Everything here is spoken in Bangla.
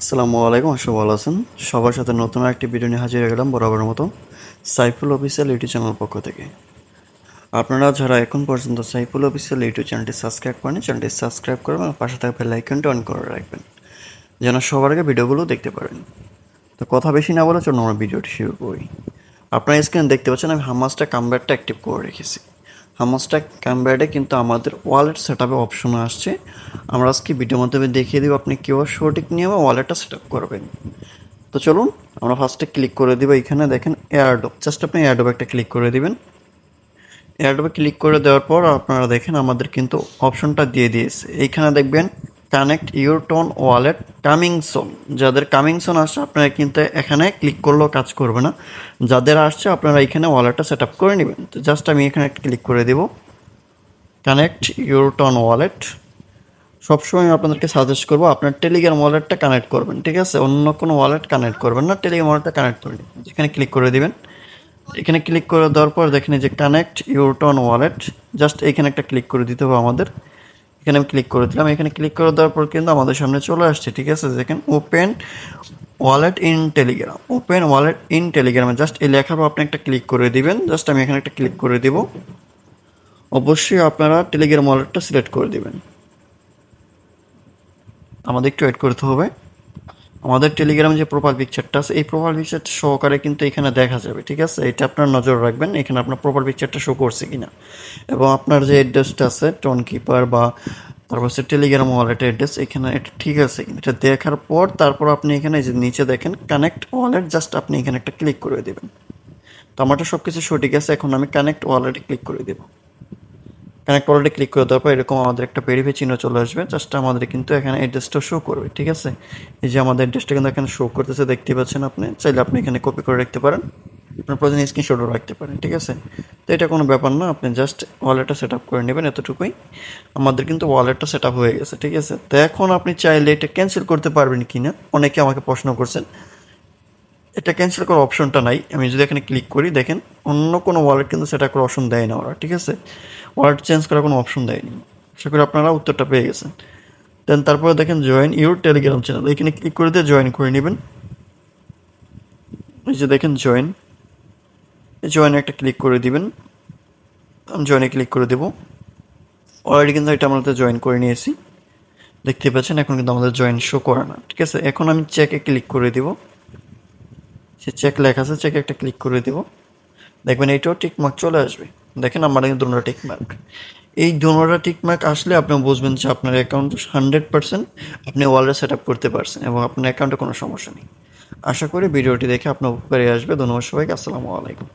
আসসালামু আলাইকুম, আশা ভালো আছেন। সবার সাথে নতুন একটি ভিডিও নিয়ে হাজির হয়ে গেলাম বরাবরের মতো সাইফুল অফিসিয়াল ইউটিউব চ্যানেল পক্ষ থেকে। আপনারা যারা এখন পর্যন্ত সাইফুল অফিসিয়াল ইউটিউব চ্যানেলটি সাবস্ক্রাইব করেন চ্যানেলটি সাবস্ক্রাইব করবেন এবং পাশে থাকা বেল আইকনটি অন করে রাখবেন, যেন সবার আগে ভিডিওগুলো দেখতে পারেন। তো কথা বেশি না বলে চলুন আমরা ভিডিওটি শুরু করি। আপনারা স্ক্রিনে দেখতে পাচ্ছেন আমি হামাসটা কামব্যাটটা অ্যাক্টিভ করে রেখেছি। হামাসটা ক্যামব্যাডে কিন্তু আমাদের ওয়ালেট সেট আপে অপশন আসছে। আমরা আজকে ভিডিও মাধ্যমে দেখিয়ে দিব আপনি কীভাবে সঠিক নিয়মে ওয়ালেটটা সেট আপ করবেন। তো চলুন, আমরা ফার্স্টে ক্লিক করে দেবো এখানে, দেখেন এয়ারডপ জাস্ট আপনি এয়ারডপ একটা ক্লিক করে দিবেন। এয়ারডপে ক্লিক করে দেওয়ার পর আপনারা দেখেন আমাদের কিন্তু অপশনটা দিয়ে দিয়েছে। এইখানে দেখবেন connect your TON wallet coming soon যাদের কামিং সোন আসছে, আপনারা কিন্তু এখানে ক্লিক করলেও কাজ করবে না। যাদের আসছে, আপনারা এখানে ওয়ালেটটা সেট আপ করে নেবেন। তো জাস্ট আমি এখানে একটা ক্লিক করে দেব। কানেক্ট ইউর টোন ওয়ালেট সবসময় আপনাদেরকে সাজেস্ট করব, আপনার টেলিগ্রাম ওয়ালেটটা কানেক্ট করবেন, ঠিক আছে? অন্য কোনো ওয়ালেট কানেক্ট করবেন না টেলিগ্রাম ওয়ালেটটা কানেক্ট করে নেবেন। এখানে ক্লিক করে দেবেন। এখানে ক্লিক করে দেওয়ার পর দেখেন যে connect your TON wallet just এখানে একটা ক্লিক করে দিতে হবে আমাদের। এখানে আমি ক্লিক করে দিলাম। এখানে ক্লিক করে দেওয়ার পর কিন্তু আমাদের সামনে চলে আসছে, ঠিক আছে? দেখেন open wallet in Telegram open wallet in টেলিগ্রামে জাস্ট এই লেখার পর আপনি একটা ক্লিক করে দিবেন। জাস্ট আমি এখানে একটা ক্লিক করে দিব। অবশ্যই আপনারা টেলিগ্রাম ওয়ালেটটা সিলেক্ট করে দিবেন। আমাদের একটু ওয়েট করতে হবে। আমাদের টেলিগ্রাম যে প্রোফাইল পিকচারটা আছে, এই প্রোফাইল পিকচারটা সহকারে কিন্তু এখানে দেখা যাবে, ঠিক আছে? এটা আপনার নজর রাখবেন, এখানে আপনার প্রোফাইল পিকচারটা শো করছে কিনা। এবং আপনার যে অ্যাড্রেসটা আছে টোন কিপার বা তারপর হচ্ছে টেলিগ্রাম ওয়ালেট অ্যাড্রেস এখানে এটা ঠিক আছে এটা দেখার পর তারপর আপনি এখানে যে নিচে দেখেন কানেক্ট ওয়ালেট জাস্ট আপনি এখানে একটা ক্লিক করে দেবেন। তো আমারটা সব কিছু সঠিক আছে, এখন আমি কানেক্ট ওয়ালেটে ক্লিক করে দেবো। কানেক্ট ওয়ালেটে ক্লিক করে দেওয়ার পর এরকম আমাদের একটা ভেরিফাই চিহ্ন চলে আসবে। জাস্ট আমাদের কিন্তু এখানে অ্যাড্রেসটা শো করবে, ঠিক আছে? এই যে আমাদের অ্যাড্রেসটা কিন্তু এখানে শো করতেছে, দেখতে পাচ্ছেন আপনি? চাইলে আপনি এখানে কপি করে রাখতে পারেন। আপনার প্রয়োজন স্ক্রিনশটও রাখতে পারেন, ঠিক আছে? তো এটা কোনো ব্যাপার না, আপনি জাস্ট ওয়ালেটটা সেট আপ করে নেবেন এতটুকুই। আমাদের কিন্তু ওয়ালেটটা সেট আপ হয়ে গেছে, ঠিক আছে? তো এখন আপনি চাইলে এটা ক্যান্সেল করতে পারবেন কি না অনেকে আমাকে প্রশ্ন করছেন। এটা ক্যান্সেল করার অপশনটা নাই। আমি যদি এখানে ক্লিক করি, দেখেন অন্য কোনো ওয়ালেট কিন্তু সেটা করার অপশন দেয় না ওরা, ঠিক আছে? ওয়ালেট চেঞ্জ করার কোনো অপশন দেয়নি আশা করি আপনারা উত্তরটা পেয়ে গেছেন। দেন তারপরে দেখেন জয়েন ইউর টেলিগ্রাম চ্যানেল এখানে ক্লিক করে দিয়ে জয়েন করে নেবেন। এই যে দেখেন জয়েন জয়েনে একটা ক্লিক করে দিবেন। আমি জয়েনে ক্লিক করে দেবো। অলরেডি কিন্তু এটা আমাদের জয়েন করে নিয়েছি। দেখতে পাচ্ছেন, এখন কিন্তু আমাদের জয়েন শো করে না, ঠিক আছে? এখন আমি চেকে ক্লিক করে দিব। সে চেক লেখা আছে চেক একটা ক্লিক করে দেব। দেখবেন এইটাও টিকমার্ক চলে আসবে। দেখেন আমার কিন্তু দুটো টিকমার্ক এই দুটোটা টিকমার্ক আসলে আপনি বুঝবেন যে আপনার অ্যাকাউন্ট হান্ড্রেড পার্সেন্ট আপনি ওয়ালে সেট আপ করতে পারছেন এবং আপনার অ্যাকাউন্টে কোনো সমস্যা নেই। আশা করি ভিডিওটি দেখে আপনার উপকারে আসবে। ধন্যবাদ সবাইকে। আসসালামু আলাইকুম।